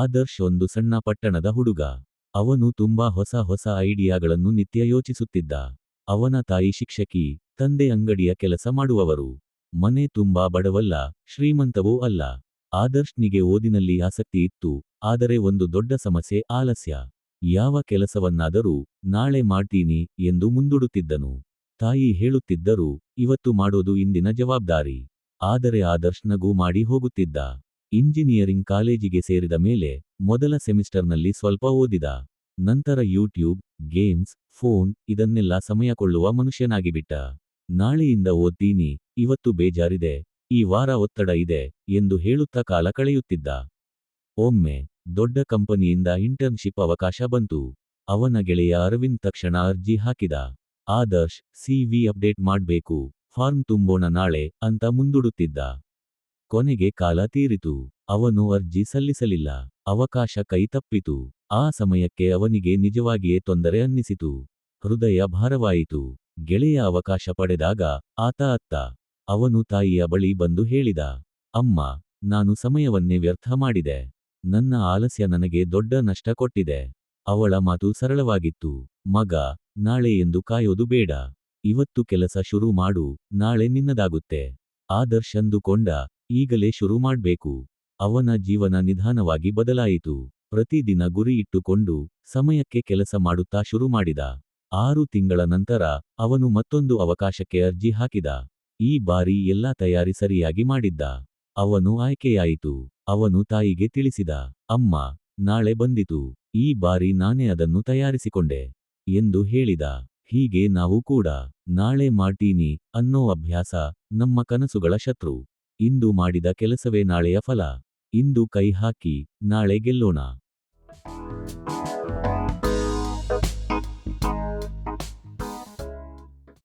ಆದರ್ಶ್ ಒಂದು ಸಣ್ಣ ಪಟ್ಟಣದ ಹುಡುಗ. ಅವನು ತುಂಬಾ ಹೊಸ ಹೊಸ ಐಡಿಯಾಗಳನ್ನು ನಿತ್ಯ ಯೋಚಿಸುತ್ತಿದ್ದ. ಅವನ ತಾಯಿ ಶಿಕ್ಷಕಿ, ತಂದೆ ಅಂಗಡಿಯ ಕೆಲಸ ಮಾಡುವವರು. ಮನೆ ತುಂಬಾ ಬಡವಲ್ಲ, ಶ್ರೀಮಂತವೂ ಅಲ್ಲ. ಆದರ್ಶ್ನಿಗೆ ಓದಿನಲ್ಲಿ ಆಸಕ್ತಿ ಇತ್ತು, ಆದರೆ ಒಂದು ದೊಡ್ಡ ಸಮಸ್ಯೆ ಆಲಸ್ಯ. ಯಾವ ಕೆಲಸವನ್ನಾದರೂ ನಾಳೆ ಮಾಡ್ತೀನಿ ಎಂದು ಮುಂದೂಡುತ್ತಿದ್ದನು. ತಾಯಿ ಹೇಳುತ್ತಿದ್ದರು, ಇವತ್ತು ಮಾಡೋದು ಇಂದಿನ ಜವಾಬ್ದಾರಿ. ಆದರೆ ಆದರ್ಶ್ ನಗು ಮಾಡಿ ಹೋಗುತ್ತಿದ್ದ. ಇಂಜಿನಿಯರಿಂಗ್ ಕಾಲೇಜಿಗೆ ಸೇರಿದ ಮೇಲೆ ಮೊದಲ ಸೆಮಿಸ್ಟರ್ನಲ್ಲಿ ಸ್ವಲ್ಪ ಓದಿದ. ನಂತರ ಯೂಟ್ಯೂಬ್, ಗೇಮ್ಸ್, ಫೋನ್ ಇದನ್ನೆಲ್ಲ ಸಮಯ ಕೊಳ್ಳುವ ಮನುಷ್ಯನಾಗಿಬಿಟ್ಟ. ನಾಳೆಯಿಂದ ಓದ್ತೀನಿ, ಇವತ್ತು ಬೇಜಾರಿದೆ, ಈ ವಾರ ಒತ್ತಡ ಇದೆ ಎಂದು ಹೇಳುತ್ತಾ ಕಾಲ ಕಳೆಯುತ್ತಿದ್ದ. ಒಮ್ಮೆ ದೊಡ್ಡ ಕಂಪನಿಯಿಂದ ಇಂಟರ್ನ್ಶಿಪ್ ಅವಕಾಶ ಬಂತು. ಅವನ ಗೆಳೆಯ ಅರವಿಂದ್ ತಕ್ಷಣ ಅರ್ಜಿ ಹಾಕಿದ. ಆದರ್ಶ್ ಸಿವಿ ಅಪ್ಡೇಟ್ ಮಾಡ್ಬೇಕು, ಫಾರ್ಮ್ ತುಂಬೋಣ ನಾಳೆ ಅಂತ ಮುಂದೂಡುತ್ತಿದ್ದ. ಕೊನೆಗೆ ಕಾಲ ತೀರಿತು. ಅವನು ಅರ್ಜಿ ಸಲ್ಲಿಸಲಿಲ್ಲ. ಅವಕಾಶ ಕೈತಪ್ಪಿತು. ಆ ಸಮಯಕ್ಕೆ ಅವನಿಗೆ ನಿಜವಾಗಿಯೇ ತೊಂದರೆ ಅನ್ನಿಸಿತು. ಹೃದಯ ಭಾರವಾಯಿತು. ಗೆಳೆಯ ಅವಕಾಶ ಪಡೆದಾಗ ಆತ ಅತ್ತ, ಅವನು ತಾಯಿಯ ಬಳಿ ಬಂದು ಹೇಳಿದ, ಅಮ್ಮ, ನಾನು ಸಮಯವನ್ನೇ ವ್ಯರ್ಥ ಮಾಡಿದೆ. ನನ್ನ ಆಲಸ್ಯ ನನಗೆ ದೊಡ್ಡ ನಷ್ಟ ಕೊಟ್ಟಿದೆ. ಅವಳ ಮಾತು ಸರಳವಾಗಿತ್ತು. ಮಗ, ನಾಳೆ ಎಂದು ಕಾಯೋದು ಬೇಡ. ಇವತ್ತು ಕೆಲಸ ಶುರು ಮಾಡು. ನಾಳೆ ನಿನ್ನದಾಗುತ್ತೆ. ಆದರ್ಶ್ ಅಂದುಕೊಂಡ ಈಗಲೇ ಶುರು ಮಾಡ್ಬೇಕು. ಅವನ ಜೀವನ ನಿಧಾನವಾಗಿ ಬದಲಾಯಿತು. ಪ್ರತಿದಿನ ಗುರಿ ಇಟ್ಟುಕೊಂಡು ಸಮಯಕ್ಕೆ ಕೆಲಸ ಮಾಡುತ್ತಾ ಶುರು ಮಾಡಿದ. ಆರು ತಿಂಗಳ ನಂತರ ಅವನು ಮತ್ತೊಂದು ಅವಕಾಶಕ್ಕೆ ಅರ್ಜಿ ಹಾಕಿದ. ಈ ಬಾರಿ ಎಲ್ಲಾ ತಯಾರಿ ಸರಿಯಾಗಿ ಮಾಡಿದ್ದ. ಅವನು ಆಯ್ಕೆಯಾಯಿತು. ಅವನು ತಾಯಿಗೆ ತಿಳಿಸಿದ, ಅಮ್ಮ, ನಾಳೆ ಬಂದಿತು. ಈ ಬಾರಿ ನಾನೇ ಅದನ್ನು ತಯಾರಿಸಿಕೊಂಡೆ ಎಂದು ಹೇಳಿದ. ಹೀಗೆ ನಾವು ಕೂಡ ನಾಳೆ ಮಾಡ್ತೀನಿ ಅನ್ನೋ ಅಭ್ಯಾಸ ನಮ್ಮ ಕನಸುಗಳ ಶತ್ರು. ಇಂದು ಮಾಡಿದ ಕೆಲಸವೇ ನಾಳೆಯ ಫಲ. ಇಂದು ಕೈ ಹಾಕಿ ನಾಳೆ ಗೆಲ್ಲೋಣ.